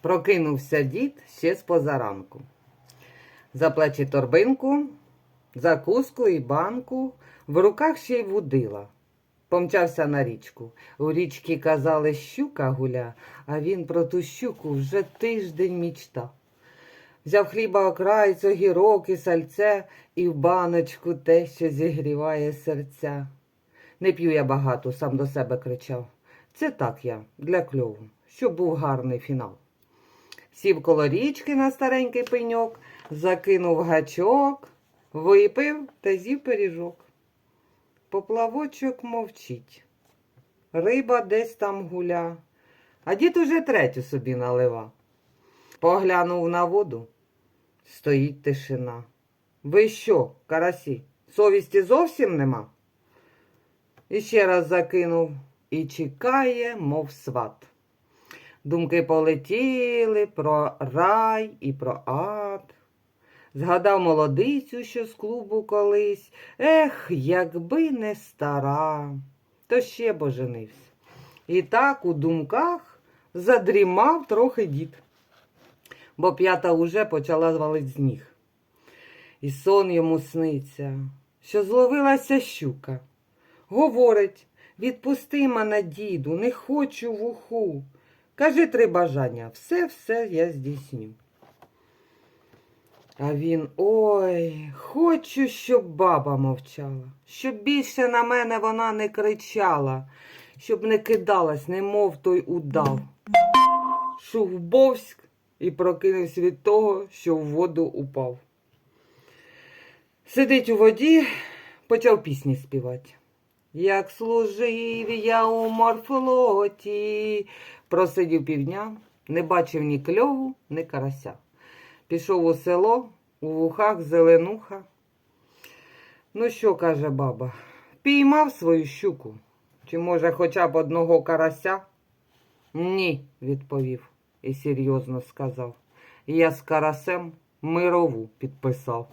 Прокинувся дід ще з позаранку. За плечі торбинку, закуску і банку, в руках ще й вудила. Помчався на річку. У річці казали, щука гуля, а він про ту щуку вже тиждень мічтав. Взяв хліба окраєць, огірок і сальце, і в баночку те, що зігріває серця. Не п'ю я багато, сам до себе кричав. Це так я, для кльову, щоб був гарний фінал. Сів коло річки на старенький пеньок, закинув гачок, випив та з'їв пиріжок. Поплавочок мовчить. Риба десь там гуля, а дід уже третю собі налива. Поглянув на воду, стоїть тишина. Ви що, карасі, совісті зовсім нема? І ще раз закинув і чекає, мов сват. Думки полетіли про рай і про ад. Згадав молодицю, що з клубу колись. Ех, якби не стара, то ще боженився. І так у думках задрімав трохи дід, бо п'ята уже почала звалить з ніг. І сон йому сниться, що зловилася щука. Говорить, відпусти мене, діду, не хочу в уху. Кажи три бажання, все-все я здійсню. А він ой, хочу, щоб баба мовчала, щоб більше на мене вона не кричала, щоб не кидалась, немов той удав. Шугбовськ і прокинувся від того, що в воду упав. Сидить у воді, почав пісні співати. Як служив я у морфлоті, просидів півдня, не бачив ні кльову, ні карася. Пішов у село, у вухах зеленуха. Ну що, каже баба, піймав свою щуку? Чи може хоча б одного карася? Ні, відповів і серйозно сказав. Я з карасем мирову підписав.